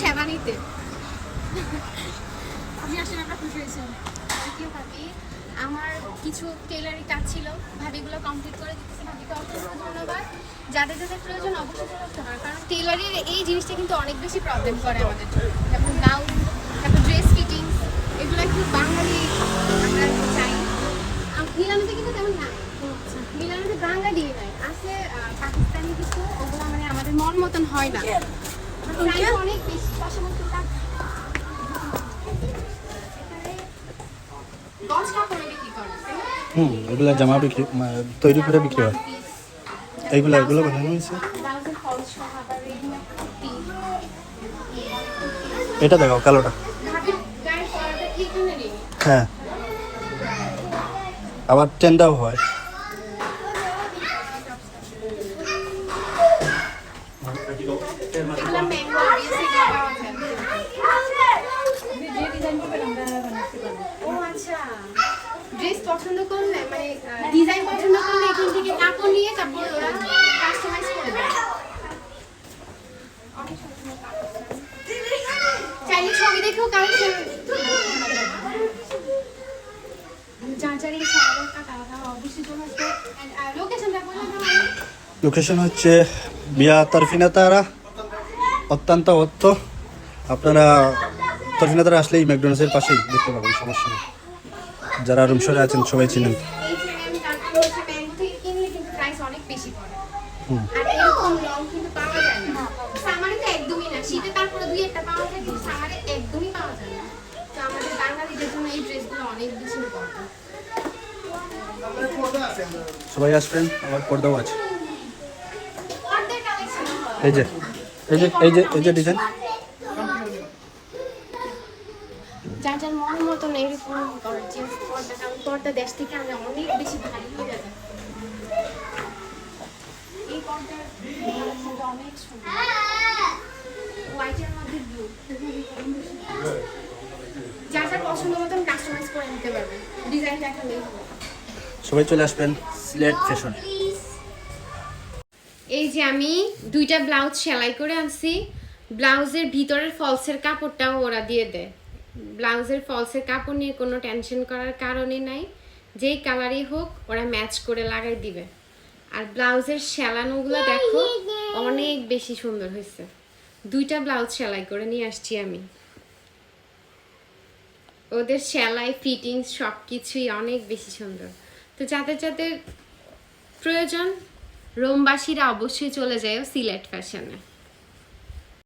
সেবা নিতে। আপনি আসলে আমরা খুশি হয়েছি থ্যাংক ইউ ভাবি আমার কিছু টেলারি কাজ ছিল। ভাবিগুলো কমপ্লিট করে দিতেছি ভাবিকে অসংখ্য ধন্যবাদ। যাদের যাদের প্রয়োজন অবশ্যই আসতে পারে কারণ টেলারির এই জিনিসটা কিন্তু অনেক বেশি প্রবলেম করে আমাদের জন্য। যেমন ব্লাউজ তারপর ড্রেস ফিটিংস এগুলো একটু বাঙালি আমরা চাই। মিলানোতে কিন্তু তেমন না। মিলানোতে বাঙালি নাই আছে পাকিস্তানি কিছু ওগুলো মানে আমাদের মন মতন হয় না। হুম এগুলো জামা বিক্রি তৈরি করে বিক্রি হয় এইগুলো এগুলো বানানো হয়েছে। এটা দেখাও, কালোটা? হ্যাঁ আবার টেন্ডাও হয় এগুলো mango obviously এগুলো পাওয়া যায়। যে ডিজাইন করবেন আমরা বানাতে পারব ও আচ্ছা ড্রেস পছন্দ করলে মানে ডিজাইন পছন্দ করলে এখান থেকে কাপড় নিয়ে তারপর ওরা কাস্টমাইজ করে দেয়। চাইলে ছবি দেখেও কালেকশন যার সারা তারা অবশ্যই লোকেশনটা বলে লোকেশন হচ্ছে বিয়া তরফিনা তারা, অত্যন্ত অত্য আপনারা তরফিনা তারা আসলেই ম্যাকডোনাল্ডসের পাশেই, দেখতে পাবেন, সমস্যা নেই। যারা রুমসরে আছেন, সবাই চিনেন। সবাই আসবেন আমার পর্দাও আছে। এই যে এই যে এই যে এই যে ডিজাইন যার যার মন মতন এরকম গর্জিয়াস পর্দা কারণ পর্দা দেশ থেকে আনলে অনেক বেশি ভারী হয়ে যাবে। এই পর্দার অনেক সুন্দর। হোয়াইটের মধ্যে ব্লু যার যার পছন্দ মতন কাস্টমাইজ করে নিতে পারবেন ডিজাইন দেখালেই হবে সবাই চলে আসবেন সিলেট ফ্যাশনে এই যে আমি দুইটা ব্লাউজ সেলাই করে আনছি। ব্লাউজের ভিতরের ফলসের কাপড়টাও ওরা দিয়ে দেয়। ব্লাউজের ফলসের কাপড় নিয়ে কোনো টেনশন করার কারণে নাই। যেই কালারই হোক ওরা ম্যাচ করে লাগাই দিবে। আর ব্লাউজের সেলানোগুলো দেখো অনেক বেশি সুন্দর হয়েছে। দুইটা ব্লাউজ সেলাই করে নিয়ে আসছি আমি। ওদের সেলাই ফিটিংস সব কিছুই অনেক বেশি সুন্দর। তো যাদের যাদের প্রয়োজন রোমবাসীরা অবশ্যই চলে যায় সিলেট ফ্যাশনে।